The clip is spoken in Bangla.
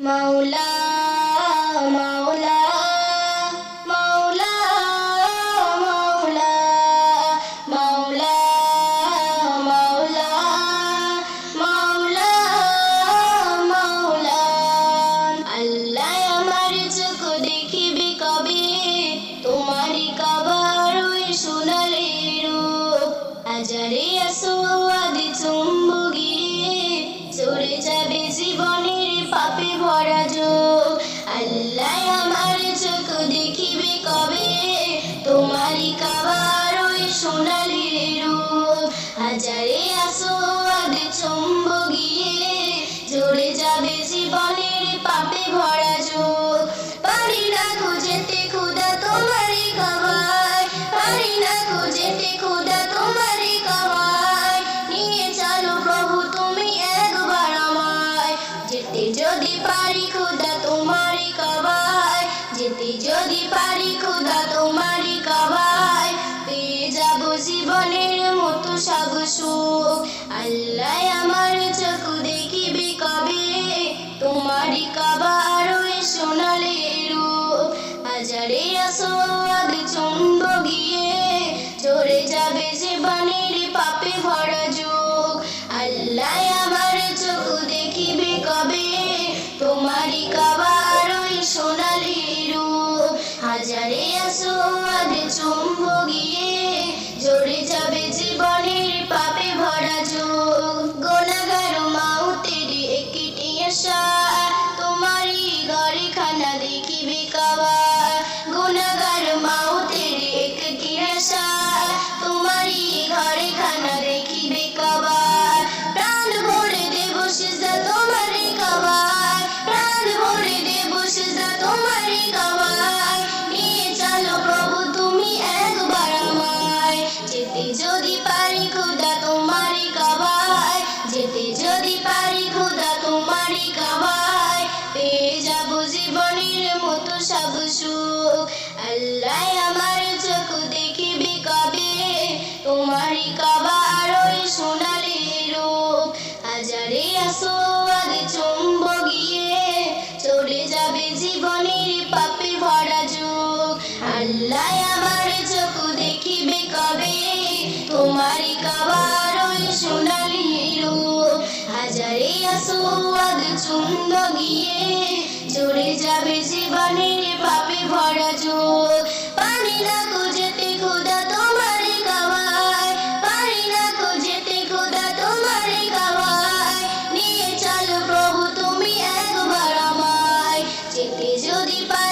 मौला बने रे पापी সব সুখ। আল্লাহ আমার চোখ দেখিবে কবে? তোমারই কাবা আরই সোনালি রূপ। হাজারে আসোয়াদ চুম্ব গিয়ে চলে যাবে জীবনের পাপে ভরা যুগ। আল্লাহ আমার চোখ দেখিবে কবে? তোমারই কাবা আরই সোনালি রূপ। হাজারে আসোয়াদ চুম্ব গিয়ে চলে যাবে জীবনের পাপে ভরা চোখ। পানি রাখো যেতে খোদা তোমারে কাওয়ায় পানি রাখো যেতে খোদা তোমারে কাওয়ায় নিয়ে চলো প্রভু, তুমি একবার আমায়। যেতে যদি পা